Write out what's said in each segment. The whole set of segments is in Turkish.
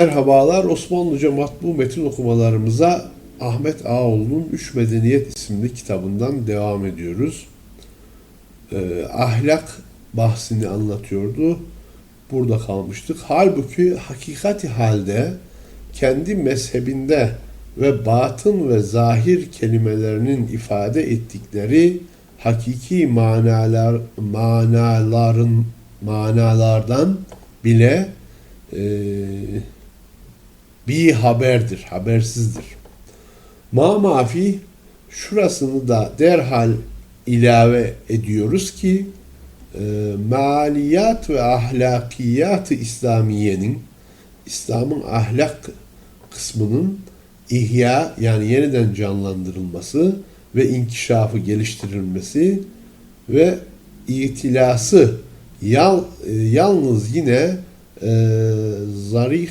Merhabalar Osmanlıca matbu metin okumalarımıza Ahmet Ağoğlu'nun Üç Medeniyet isimli kitabından devam ediyoruz. Ee, ahlak bahsini anlatıyordu. Burada kalmıştık. Halbuki hakikati halde kendi mezhebinde ve batın ve zahir kelimelerinin ifade ettikleri hakiki manalar manaların manalardan bile eee bir haberdir, habersizdir. Ma mafi şurasını da derhal ilave ediyoruz ki e, maliyat ve ahlakiyat-ı İslamiye'nin İslam'ın ahlak kısmının ihya yani yeniden canlandırılması ve inkişafı geliştirilmesi ve itilası yal, e, yalnız yine e, zarih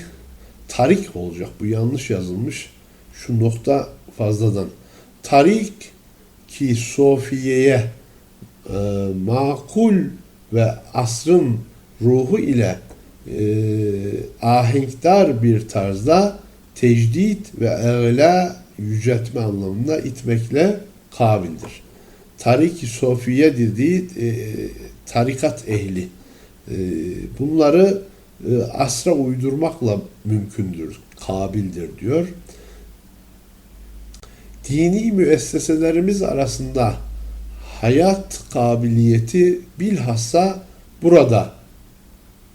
tarik olacak. Bu yanlış yazılmış. Şu nokta fazladan. Tarik ki Sofiye'ye e, makul ve asrın ruhu ile e, ahenkdar bir tarzda tecdit ve evla yüceltme anlamında itmekle kabildir. Tarik-i Sofiye dediği e, tarikat ehli. E, bunları e, asra uydurmakla mümkündür, kabildir diyor. Dini müesseselerimiz arasında hayat kabiliyeti bilhassa burada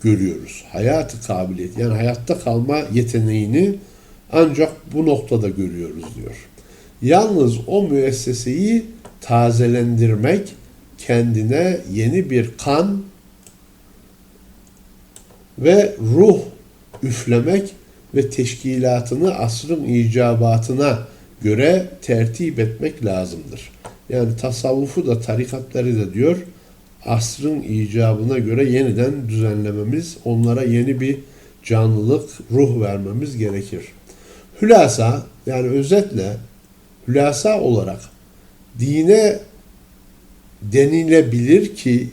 görüyoruz. Hayat kabiliyeti yani hayatta kalma yeteneğini ancak bu noktada görüyoruz diyor. Yalnız o müesseseyi tazelendirmek, kendine yeni bir kan ve ruh üflemek ve teşkilatını asrın icabatına göre tertip etmek lazımdır. Yani tasavvufu da tarikatları da diyor asrın icabına göre yeniden düzenlememiz, onlara yeni bir canlılık, ruh vermemiz gerekir. Hülasa yani özetle hülasa olarak dine denilebilir ki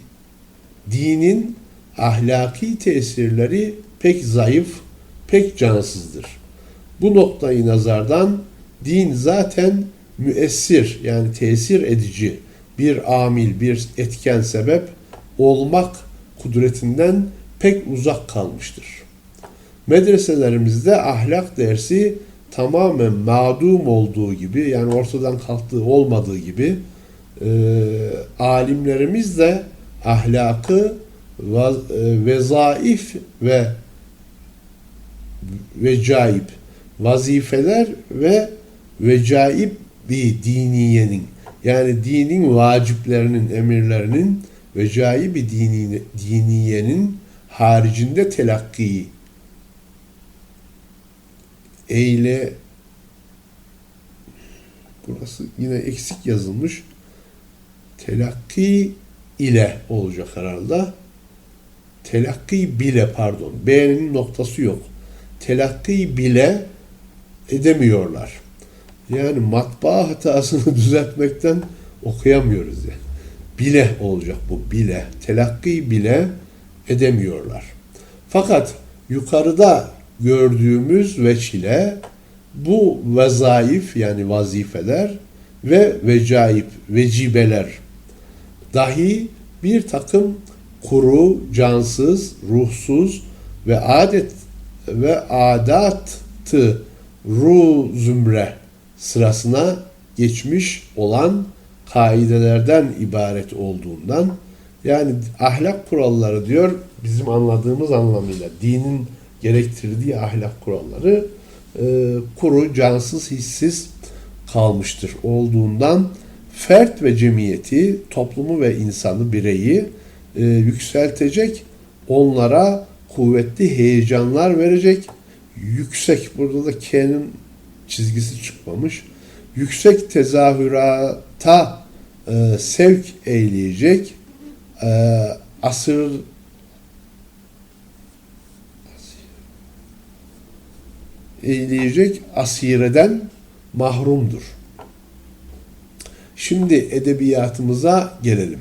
dinin ahlaki tesirleri pek zayıf, pek cansızdır. Bu noktayı nazardan din zaten müessir yani tesir edici bir amil, bir etken sebep olmak kudretinden pek uzak kalmıştır. Medreselerimizde ahlak dersi tamamen mağdum olduğu gibi yani ortadan kalktığı olmadığı gibi e, alimlerimiz de ahlakı vezaif ve vecaib vazifeler ve vecaib bir diniyenin yani dinin vaciplerinin emirlerinin vecaibi dini, diniyenin haricinde telakki eyle. Burası yine eksik yazılmış. Telakki ile olacak herhalde telakki bile pardon B'nin noktası yok telakki bile edemiyorlar. Yani matbaa hatasını düzeltmekten okuyamıyoruz yani. Bile olacak bu bile. Telakki bile edemiyorlar. Fakat yukarıda gördüğümüz veç ile bu vezaif yani vazifeler ve vecaip, vecibeler dahi bir takım kuru, cansız, ruhsuz ve adet ve adatı ru zümre sırasına geçmiş olan kaidelerden ibaret olduğundan yani ahlak kuralları diyor bizim anladığımız anlamıyla dinin gerektirdiği ahlak kuralları e, kuru, cansız, hissiz kalmıştır. Olduğundan fert ve cemiyeti, toplumu ve insanı, bireyi e, yükseltecek, onlara kuvvetli heyecanlar verecek, yüksek, burada da K'nin çizgisi çıkmamış, yüksek tezahürata e, sevk eyleyecek, e, asır eyleyecek asireden mahrumdur. Şimdi edebiyatımıza gelelim.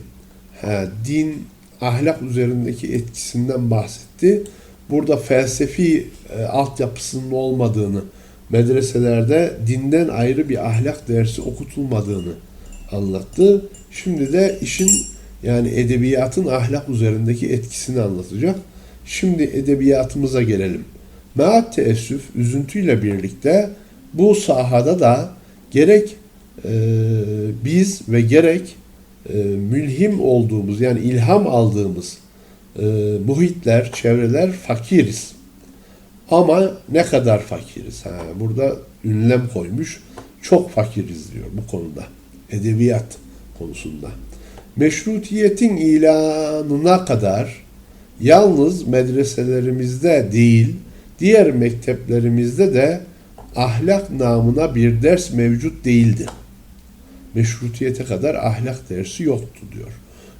Ha, din ahlak üzerindeki etkisinden bahsetti. burada felsefi e, altyapısının olmadığını, medreselerde dinden ayrı bir ahlak dersi okutulmadığını anlattı. Şimdi de işin yani edebiyatın ahlak üzerindeki etkisini anlatacak. Şimdi edebiyatımıza gelelim. Maat teessüf, üzüntüyle birlikte bu sahada da gerek e, biz ve gerek e, mülhim olduğumuz yani ilham aldığımız e, muhitler, çevreler fakiriz. Ama ne kadar fakiriz? Ha, burada ünlem koymuş. Çok fakiriz diyor bu konuda. Edebiyat konusunda. Meşrutiyetin ilanına kadar yalnız medreselerimizde değil, diğer mekteplerimizde de ahlak namına bir ders mevcut değildi. Meşrutiyete kadar ahlak dersi yoktu diyor.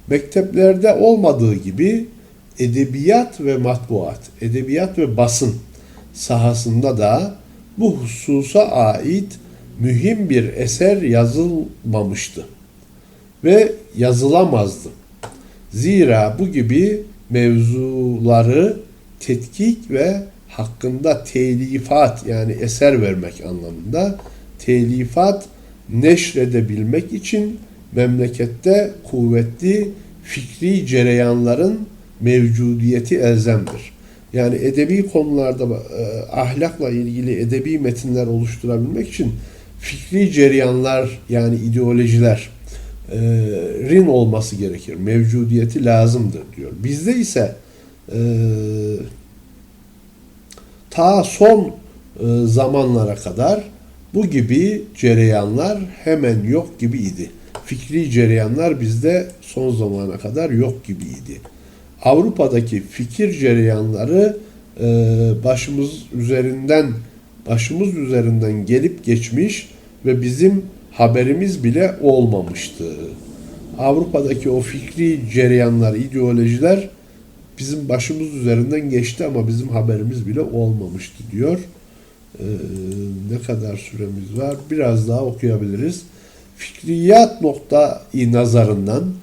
Mekteplerde olmadığı gibi edebiyat ve matbuat, edebiyat ve basın sahasında da bu hususa ait mühim bir eser yazılmamıştı ve yazılamazdı. Zira bu gibi mevzuları tetkik ve hakkında telifat yani eser vermek anlamında telifat neşredebilmek için memlekette kuvvetli fikri cereyanların mevcudiyeti elzemdir. Yani edebi konularda e, ahlakla ilgili edebi metinler oluşturabilmek için fikri cereyanlar yani ideolojiler e, rin olması gerekir. Mevcudiyeti lazımdır diyor. Bizde ise e, ta son e, zamanlara kadar bu gibi cereyanlar hemen yok gibiydi. Fikri cereyanlar bizde son zamana kadar yok gibiydi. Avrupa'daki fikir cereyanları e, başımız üzerinden başımız üzerinden gelip geçmiş ve bizim haberimiz bile olmamıştı. Avrupa'daki o fikri cereyanlar, ideolojiler bizim başımız üzerinden geçti ama bizim haberimiz bile olmamıştı diyor. Ee, ne kadar süremiz var? Biraz daha okuyabiliriz. Fikriyat noktayı nazarından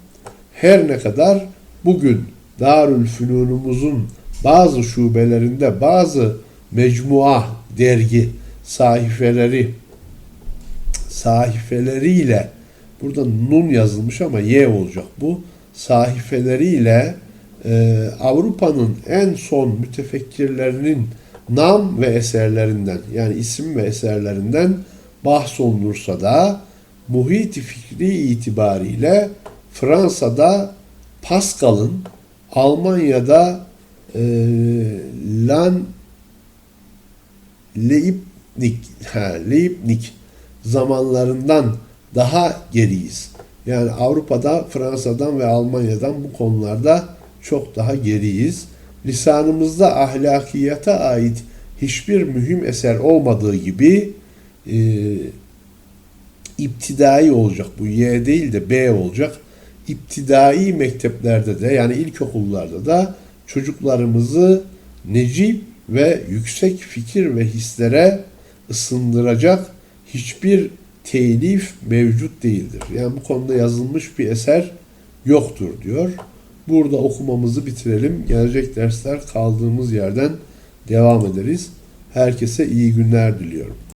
her ne kadar bugün Darül Fünunumuzun bazı şubelerinde bazı mecmua dergi sahifeleri sahifeleriyle burada nun yazılmış ama y olacak bu sahifeleriyle e, Avrupa'nın en son mütefekkirlerinin nam ve eserlerinden yani isim ve eserlerinden bahsolunursa da muhit fikri itibariyle Fransa'da Pascal'ın Almanya'da e, Lan Leibniz, ha, Leibniz zamanlarından daha geriyiz. Yani Avrupa'da Fransa'dan ve Almanya'dan bu konularda çok daha geriyiz. Lisanımızda ahlakiyata ait hiçbir mühim eser olmadığı gibi e, iptidai olacak. Bu Y değil de B olacak. İptidai mekteplerde de yani ilkokullarda da çocuklarımızı necip ve yüksek fikir ve hislere ısındıracak hiçbir telif mevcut değildir. Yani bu konuda yazılmış bir eser yoktur diyor. Burada okumamızı bitirelim. Gelecek dersler kaldığımız yerden devam ederiz. Herkese iyi günler diliyorum.